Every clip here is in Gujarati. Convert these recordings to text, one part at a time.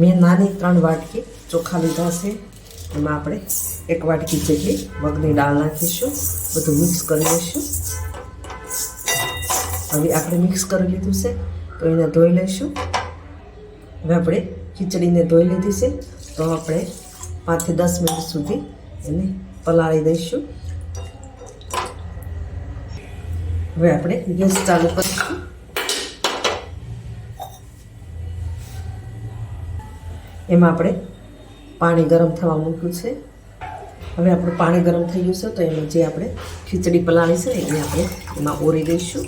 મેં નાની ત્રણ વાટકી ચોખા લીધા છે. એમાં આપણે એક વાટકી જેટલી મગની દાળ નાખીશું, બધું મિક્સ કરી લઈશું. હવે આપણે મિક્સ કરી લીધું છે, તો એને ધોઈ લઈશું. હવે આપણે ખીચડીને ધોઈ લીધી છે, તો આપણે પાંચથી દસ મિનિટ સુધી એને પલાળી દઈશું. હવે આપણે ગેસ ચાલુ કરીશું એમાં આપણે પાણી ગરમ થવા મૂક્યું છે. હવે આપણું પાણી ગરમ થઈ ગયું છે, તો એમાં જે આપણે ખીચડી પલાળી છે એને આપણે એમાં ઓરી દઈશું.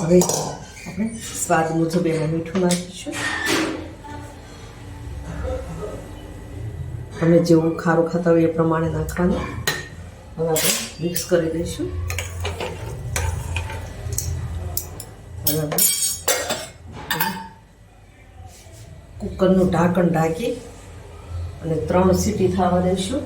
હવે આપણે સ્વાદ મુજબ એમાં મીઠું નાખીશું. તમે જેવું ખારું ખાતા હોય એ પ્રમાણે નાખવાનું. હવે આપણે મિક્સ કરી દઈશું. હવે કુકરનું ઢાંકણ ઢાંકી અને ત્રણ સીટી થવા દઈશું.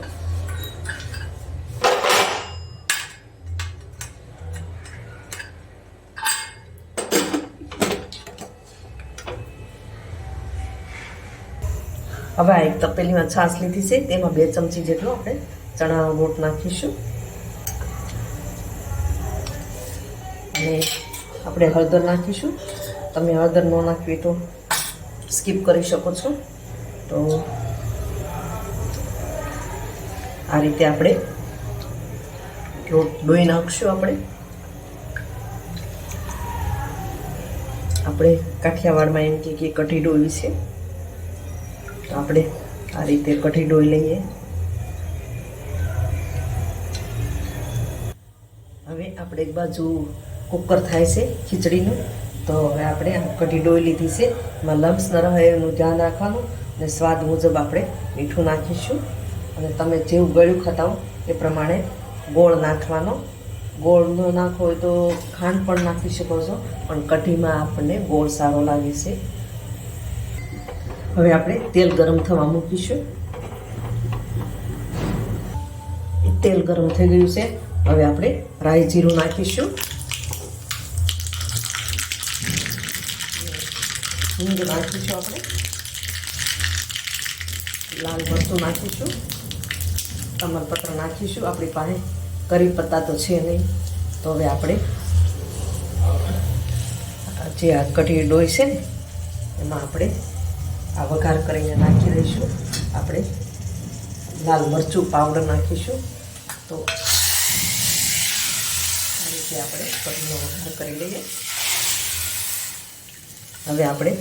હવે આ એક તપેલીમાં છાશ લીધી છે, તેમાં બે ચમચી જેટલો આપણે ચણાનો લોટ નાખીશું. અને આપણે હળદર નાખીશું. તમે હળદર ન નાખવી તો સ્કીપ કરી શકો છો. તો આ રીતે આપણે ડોઈ નાખશું આપણે. આપણે કાઠિયાવાડમાં એમ કે કઢી ડોઈ છે. તો આપણે આ રીતે કઢી ડોઈ લઈએ. હવે આપણે એક બાજુ કુકર થાય છે, ખીચડીનું. તો હવે આપણે કઢી ડોઈ લીધી છે. એમાં લમ્સ ન રહે એનું ધ્યાન રાખવાનું અને સ્વાદ મુજબ આપણે મીઠું નાખીશું. અને તમે જેવું ગળ્યું ખાતા એ પ્રમાણે ગોળ નાખવાનો. ગોળ ન નાખો હોય તો ખાંડ પણ નાખી શકો છો, પણ કઢીમાં આપણને ગોળ સારો લાગે છે. હવે આપણે તેલ ગરમ થવા મૂકીશું. તેલ ગરમ થઈ ગયું છે. હવે આપણે રાઈ જીરું નાખીશું. હિંગ નાખીશું આપણે લાલ મરચું નાખીશું તમાલપત્ર નાખીશું આપણી પાસે કરી પત્તા તો છે નહીં। તો હવે આપણે જે આ કઢી ડોય છે ને, એમાં આપણે આ વઘાર કરીને નાખી દઈશું। આપણે લાલ મરચું પાવડર નાખીશું। તો આ રીતે આપણે કઢીનો વઘાર કરી લઈએ। હવે આપણે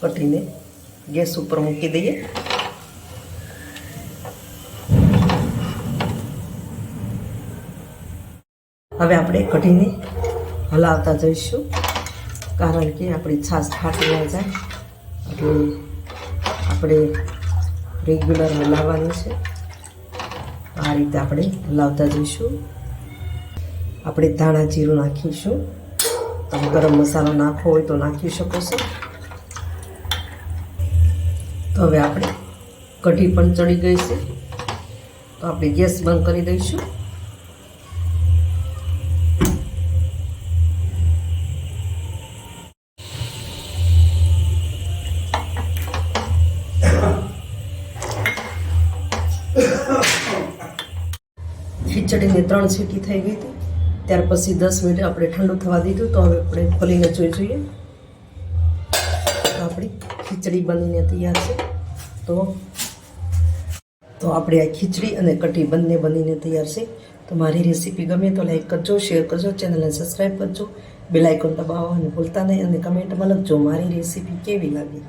કઢીને ગેસ ઉપર મૂકી દઈએ. હવે આપણે કઢીને હલાવતા જઈશું. કારણ કે આપણી છાશ ફાટી ના જાય. એટલે આપણે રેગ્યુલર હલાવવાની છે. આ રીતે આપણે હલાવતા જઈશું. આપણે ધાણા જીરું નાખીશું. તમે ગરમ મસાલો નાખવો હોય તો નાખી શકો છો. તો હવે આપણે કઢી પણ ચડી ગઈ છે. તો આપણે ગેસ બંધ કરી દઈશું. ખીચડીની ત્રણ સીટી થઈ ગઈ હતી. ત્યાર પછી દસ મિનિટ આપણે ઠંડુ થવા દીધું તો હવે આપણે ખોલીને જોઈ જોઈએ. આપણી ખીચડી બનીને તૈયાર છે. તો તો આપણે આ ખીચડી અને કઢી બંને બનીને તૈયાર છે. તો મારી રેસીપી ગમે તો લાઈક કરજો, શેર કરજો, ચેનલને સબસ્ક્રાઈબ કરજો. બેલાઇકોન દબાવવાનું ભૂલતા નહીં અને કમેન્ટમાં લખજો, મારી રેસીપી કેવી લાગી?